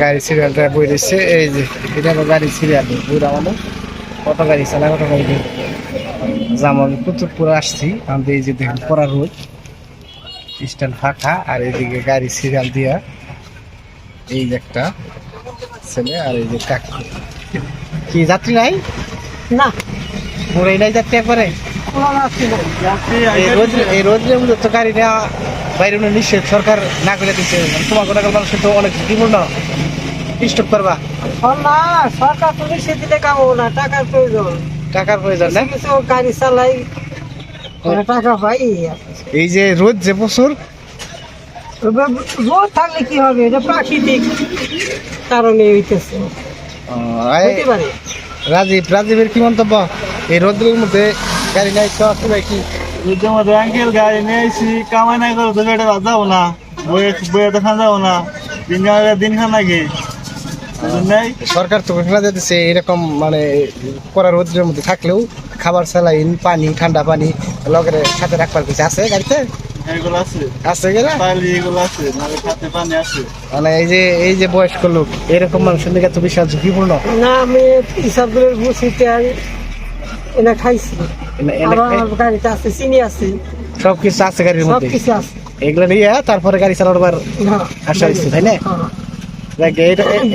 গাড়ি সিরিয়ালটা বই দিচ্ছে। এই যে এটা হলো গাড়ি সিরিয়াল বুড়া মানুষ কত গাড়ি চালা কত গাড়ি আমি কুতুবপুর আসছি আমাদের এই যে দেখেন পড়া রোড স্ট্যান্ড ফাঁকা আর এইদিকে গাড়ি সিরিয়াল দিয়া এই যে একটা ছেলে আর এই যে কাকি। কি যাত্রী নাই? না। পুরাই নাই যাত্রী একবারে? এই রোদ্রের মধ্যে তো গাড়ি নেওয়া বাইরে নিষেধ সরকার না করে দিচ্ছে তোমার কোনো মানুষের তো অনেক ঝুঁকিপূর্ণ। স্টপ করবা। শোন না সরকার তো দিলে কামো না টাকার প্রয়োজন। টাকার প্রয়োজন না? কিছু কিছু গাড়ি চালাই টাকা পাই। এই যে রোদ যে প্রচুর রোদ থাকলে কি হবে? এটা প্রাকৃতিক কারণে হইতেছে। রাজীব রাজীবের কি মন্তব্য? এই রোদ্রের মধ্যে গাড়ি নাই তো কি যুদ্ধের মধ্যে আঙ্কেল গাড়ি নিয়ে কামাই নাই করে তো যাব না বইয়ে বইয়ে খান যাব না। দিন দিন খান নাকি? নাই? সরকার তো ঘোষণা দিতেছে এরকম মানে কড়া রোদ্রের মধ্যে থাকলেও খাবার স্যালাইন পানি ঠান্ডা পানি লগের সাথে রাখবার কিছু আছে গাড়িতে? এগুলো আছে। আছে গেলে পালি এগুলো আছে নাহলে খাতে পানি আছে। মানে এই যে এই যে বয়স্ক লোক এরকম মানুষের দিকে তো বিশাল ঝুঁকিপূর্ণ না আমি বুঝিতে এনে খাইছি আমার গাড়িতে আছে চিনি আছে। সব কিছু আছে গাড়ির সব মধ্যে? কিছু আছে। এগুলো নিয়ে তারপরে গাড়ি চালানোর। আশা হয়েছে তাই না? হ্যাঁ।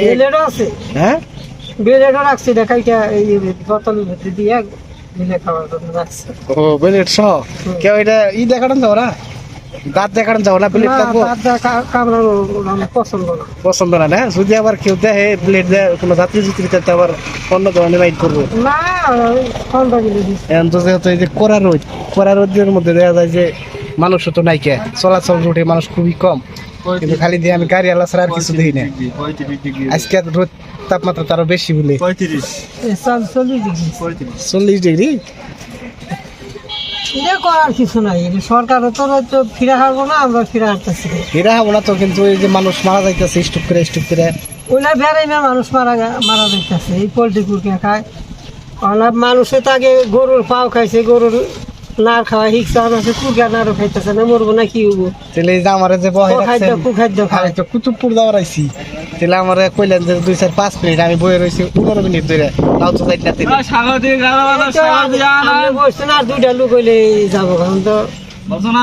এ- আছে। হ্যাঁ? বেলেটও রাখছি দেখাইটা এই দিয়ে মিলে খাওয়ার জন্য রাখছি। ও বেলেট সহ কেউ এটা ই দেখানো তো না? দাঁত দেখানো যাও না বুলেট না, থাকব পছন্দ না। না যদি আবার কেউ দেখে বুলেট দেয় কোনো যাত্রী যুক্তি তো আবার অন্য ধরনের মাইন্ড করব। এখন তো যেহেতু এই যে কড়া রোদ কড়া রোদের মধ্যে দেখা যায় যে মানুষ তো নাই কে? চলাচল রুটে মানুষ খুবই কম। কিন্তু খালি দিয়ে আমি গাড়ি আলা ছাড়া আর কিছু দেখি না। আজকে রোদ তাপমাত্রা তারও বেশি বলে। চল্লিশ ডিগ্রি। চল্লিশ ডিগ্রি? এটা করার কিছু নাই। সরকার তো তো ফিরে হারবো না আমরা ফিরে হারতেছি। ফিরে হারবো না তো কিন্তু এই যে মানুষ মারা যাইতেছে স্টুপ করে স্টুপ করে। ওইটা বেড়াই না মানুষ মারা মারা যাইতেছে এই পোলট্রি কুরকে খায়। অনেক মানুষে তাকে গরুর পাও খাইছে গরুর নার খাওয়া হিকসা আছে নাড়ও খাইতেছে না মরবো না কি হব তাহলে এই যে আমার যে বহে রাখছেন কুখাদ্য খায় তো কুতুবপুর যাওয়ার আইছি। তাহলে আমার কইলেন যে দুই চার পাঁচ মিনিট আমি বয়ে রয়েছি পনেরো মিনিট ধরে। তাও তো যাইতে না তিনি। সাগর দিয়ে গাড়া বাঁধা এই তো সাগর আমি- দিয়ে আনা। আমি বসছি না আর দুইটা লোক হইলে যাব কারণ তো বলছো না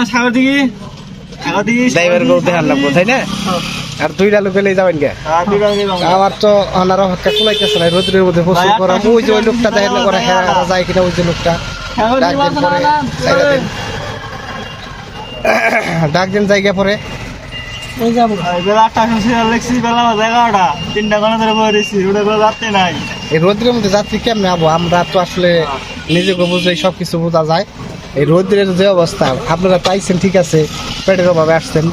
ড্রাইভার হ্যাঁ। আর দুইটা লোক গেলেই যাবেন গে হ্যাঁ। আমার তো না রোদ্রের মধ্যে প্রচুর করা ওই যে ওই লোকটা দেখেন করে হ্যাঁ যায় কিনা ওই যে লোকটা। সাগর ডাক দিয়ে দিন বলছো পরে না, ছাইড়া দেন। ডাক দিন জায়গা পরে। এই যাব। বেলা আটটা লেখছি বেলা এগারোটা তিনটা ঘণ্টা ধরে বয়ে রয়েছি নাই। এই রোদ্রের মধ্যে যাত্রী কেমনে আবো? আমরা তো আসলে নিজেকে বুঝে সব কিছু বোঝা যায়। এই রোদ্রের যে অবস্থা আপনারা পাইছেন ঠিক আছে পেটের অভাবে আসছেন।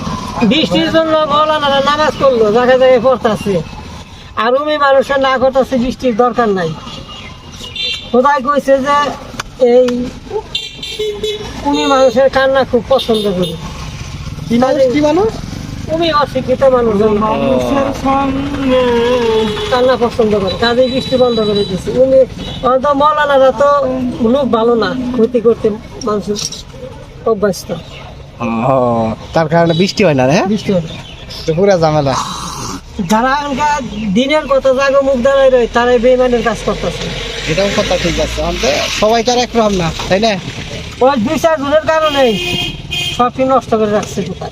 বৃষ্টির জন্য মৌলানারা নামাজ করল জায়গায় জায়গায় পড়তেছে। আর উমি মানুষের না করতেছে বৃষ্টির দরকার নাই। খোদাই কইছে যে এই উনি মানুষের কান্না খুব পছন্দ করি। কি মানুষ? কি মানুষ? উনি অশিক্ষিত মানুষ। হ্যাঁ। কান্না পছন্দ করে। কাজে বৃষ্টি বন্ধ করে দিচ্ছে উনি অন্ত মৌলানারা তো লোক ভালো না ক্ষতি করতে মানুষের অভ্যস্ত। তার কারণে বৃষ্টি হয় না রে বৃষ্টি হলে তো পুরা ঝামেলা। যারা দিনের কথা জাগো মুখ দাঁড়ায় রয় তারাই বেমানের কাজ করতেছে। এটাও কথা ঠিক আছে। আমাদের সবাই তো আর একরকম না তাই না? ওই দুই চার জনের কারণে সব কিছু নষ্ট করে রাখছে। দোকান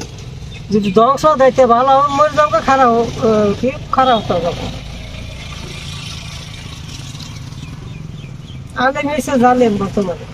যদি ধ্বংস দাইতে ভালো হোক মরে যাব খারাপ হোক, কি খারাপ হতে যাব আমি নিচে জানেন বর্তমানে।